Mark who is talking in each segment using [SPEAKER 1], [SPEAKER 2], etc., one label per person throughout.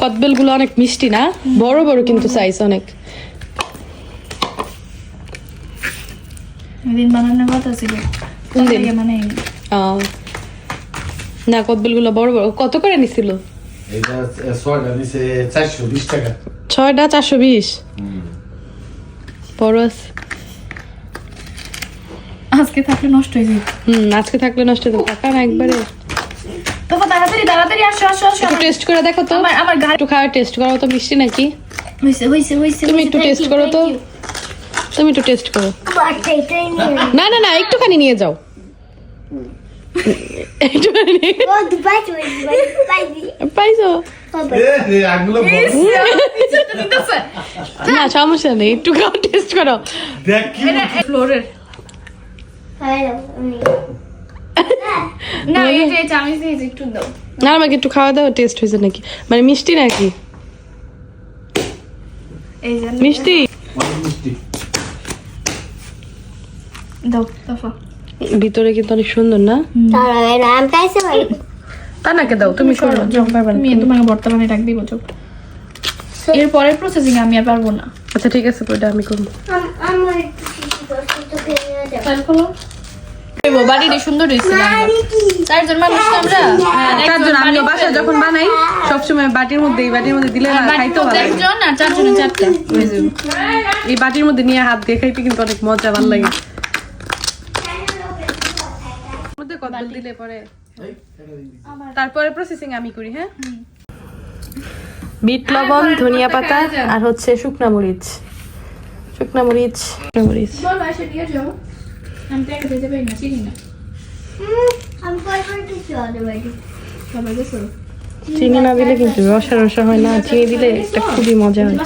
[SPEAKER 1] কদবেলগুলো অনেক মিষ্টি না? বড় বড় কিন্তু সাইজ অনেক।
[SPEAKER 2] দিন বানানোর কথা ছিল।
[SPEAKER 1] কোন দিন?
[SPEAKER 2] মানে
[SPEAKER 1] আহ, না কদবেলগুলো বড় বড়। কত করে নিছিল?
[SPEAKER 3] ছয়টা চারশো বিশ
[SPEAKER 1] বড় আছে।
[SPEAKER 2] আজকে থাকলে নষ্ট হয়ে যেত
[SPEAKER 1] হুম আজকে থাকলে নষ্ট হতো টাকা না একবারে?
[SPEAKER 2] তাড়াতাড়ি তাড়াতাড়ি আসো আসো আসো।
[SPEAKER 1] একটু টেস্ট করে দেখো তো।
[SPEAKER 2] আমার আমার গাড়ি
[SPEAKER 1] একটু খাওয়ার টেস্ট করো তো মিষ্টি নাকি?
[SPEAKER 2] হইছে হইছে হইছে
[SPEAKER 1] তুমি একটু টেস্ট করো তো। তুমি একটু টেস্ট করো। না না না একটুখানি নিয়ে যাও। না সমস্যা নেই একটু খাও টেস্ট করো।
[SPEAKER 3] দেখ
[SPEAKER 2] ফ্লোরের। না এই যে চামিচ দিয়েছি একটু দাও।
[SPEAKER 1] না আমাকে একটু খাওয়া দাও টেস্ট হয়েছে নাকি? মানে মিষ্টি নাকি?
[SPEAKER 2] এই যে
[SPEAKER 1] মিষ্টি?
[SPEAKER 3] মিষ্টি।
[SPEAKER 2] দাও তফা
[SPEAKER 1] ভিতরে কিন্তু অনেক সুন্দর না? তা নাকে দাও তুমি করো
[SPEAKER 2] তুমি তোমাকে বর্তমানে রাখ দিব চোখ এর পরের প্রসেসিং আমি আর পারব না।
[SPEAKER 1] আচ্ছা ঠিক আছে ওইটা আমি করব।
[SPEAKER 2] তাহলে খোলো। বাড়িটা সুন্দর হয়েছে চারজন মানুষ আমরা
[SPEAKER 1] চারজন আমি
[SPEAKER 2] বাড়িতে-
[SPEAKER 1] যখন বানাই সবসময় বাটির মধ্যে এই বাটির মধ্যে দিলে
[SPEAKER 2] আর
[SPEAKER 1] না
[SPEAKER 2] বাড়িতে
[SPEAKER 1] খাইতেও ভালো
[SPEAKER 2] একজন আর চারজনে চারটা।
[SPEAKER 1] এই বাটির মধ্যে নিয়ে হাত দিয়ে খাইতে কিন্তু অনেক মজা ভালো লাগে। মধ্যে কদবেল দিলে পরে? তারপরে প্রসেসিং আমি করি হ্যাঁ? বিট লবণ ধনিয়া পাতা আর হচ্ছে শুকনা মরিচ। শুকনা মরিচ। শুকনা মরিচ।
[SPEAKER 2] আমি তো পারি না চিনি না।
[SPEAKER 1] চিনি না দিলে কিন্তু রসা রসা হয় না চিনি দিলে একটা খুবই মজা হয়।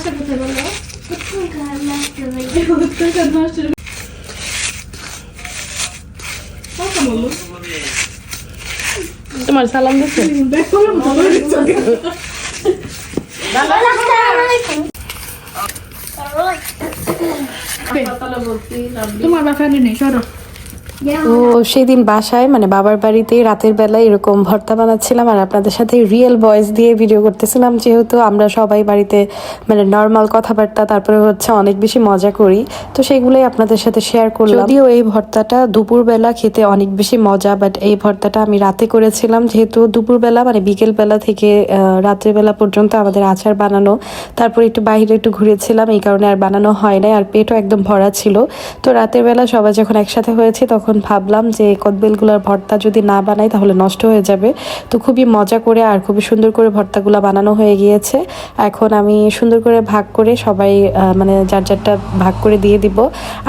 [SPEAKER 1] তোমার সালাম দিচ্ছে
[SPEAKER 2] তোমার বাসা নেই সরো
[SPEAKER 1] তো সেদিন বাসায় মানে বাবার বাড়িতে রাতের বেলা এরকম ভর্তা বানাচ্ছিলাম আর আপনাদের সাথে রিয়েল ভয়েস দিয়ে ভিডিও করতেছিলাম। যেহেতু আমরা সবাই বাড়িতে মানে নর্মাল কথাবার্তা তারপরে হচ্ছে অনেক বেশি মজা করি। তো সেগুলোই আপনাদের সাথে শেয়ার করলাম। যদিও এই ভর্তাটা দুপুরবেলা খেতে অনেক বেশি মজা বাট এই ভর্তাটা আমি রাতে করেছিলাম। যেহেতু দুপুরবেলা মানে বিকেল বেলা থেকে আহ, রাতের বেলা পর্যন্ত আমাদের আচার বানানো। তারপর একটু বাইরে একটু ঘুরেছিলাম এই কারণে আর বানানো হয় নাই আর পেটও একদম ভরা ছিল। তো রাতের বেলা সবাই যখন একসাথে হয়েছে তখন ভাবলাম যে কদবেলগুলোর ভর্তা যদি না বানাই তাহলে নষ্ট হয়ে যাবে। তো খুবই মজা করে আর খুবই সুন্দর করে ভর্তাগুলো বানানো হয়ে গিয়েছে। এখন আমি সুন্দর করে ভাগ করে সবাই মানে যার যারটা ভাগ করে দিয়ে দিব।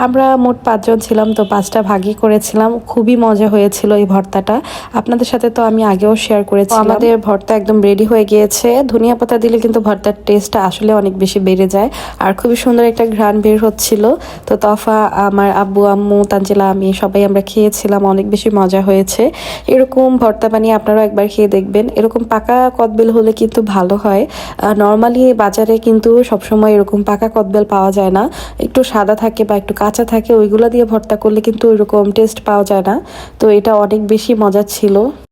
[SPEAKER 1] আমরা মোট পাঁচজন ছিলাম, তো পাঁচটা ভাগই করেছিলাম। খুবই মজা হয়েছিল এই ভর্তাটা। আপনাদের সাথে তো আমি আগেও শেয়ার করেছি আমাদের ভর্তা একদম রেডি হয়ে গিয়েছে। ধনিয়া পাতা দিলে কিন্তু ভর্তার টেস্টটা আসলে অনেক বেশি বেড়ে যায়। আর খুবই সুন্দর একটা ঘ্রাণ বের হচ্ছিল। তো তফা, আমার আব্বু, আম্মু, তানজিলা, আমি সবাই আমরা খেয়েছিলাম, অনেক বেশি মজা হয়েছে। এরকম ভর্তা বানিয়ে আপনারাও একবার খেয়ে দেখবেন। এরকম পাকা কদবেল হলে কিন্তু ভালো হয়। নর্মালি বাজারে কিন্তু সবসময় এরকম পাকা কদবেল পাওয়া যায় না। একটু সাদা থাকে বা একটু কাঁচা থাকে, ওইগুলো দিয়ে ভর্তা করলে কিন্তু ওইরকম টেস্ট পাওয়া যায় না। তো এটা অনেক বেশি মজা ছিল।